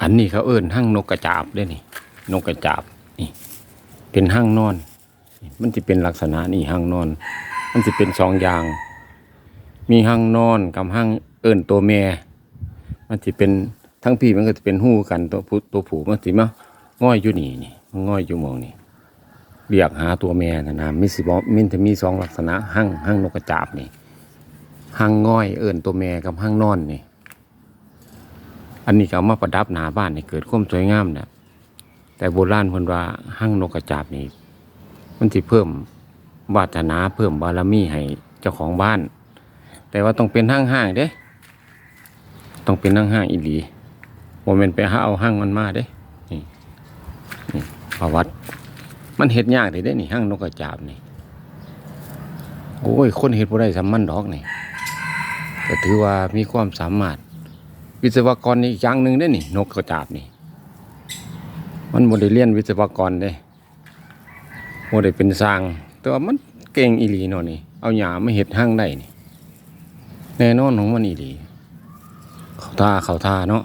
อันนี้เขาเอิ้นหั่งนกกระจาบด้นี่ นกกระจาบนี่ เป็นหั่งนอน มันจะเป็นลักษณะนี่หั่งนอน มันจะเป็นสองอย่าง มีหั่งนอนกับหั่งเอิ้นตัวแม่มันจะเป็นทั้งพี่มันก็จะเป็นหู้กันตัวผู้ตัวผู้มันสิมาง่อยอยู่นี่นี่มันง่อยอยู่มองนี่เรียกหาตัวแม่นะนะมีสิบมินจะมีสองลักษณะหั่งหั่งนกกระจาบนี่หั่งง่อยเอิ้นตัวแม่กับหั่งนอนนี่ อันนี้ก็เอามาประดับหนาบ้านให้เกิดความสวยงามเนี่ยแต่โบราณเพิ่นว่าหั่งนกกระจาบนี่มันสิเพิ่มวาสนาเพิ่มบารมีให้เจ้าของบ้าน แต่ว่าต้องเป็นห้างห้างเด้ต้องเป็นห้างห้างอีหลีโมเมนไปหาเอาห้างมันมาเด้นี่นี่ประวัติ มันเฮ็ดยากเด้เด้นี่ห้างนกกระจาบนี่โอ้ยคนเฮ็ดบ่ได้สำมันดอกนี่ก็ถือว่ามีความสามารถ วิศวกรนี่อีกอย่างหนึ่งได้นี่ นกกระจาบนี่ มันโมได้เรียนวิศวกรได้โมได้เป็นสร้าง แต่ว่ามันเก่งอีหลีเนาะนี่ เอาหยาไม่เห็ดห้างได้นี่ แน่นอนของมันอีหลี เขาท่าเขาท่าเนาะ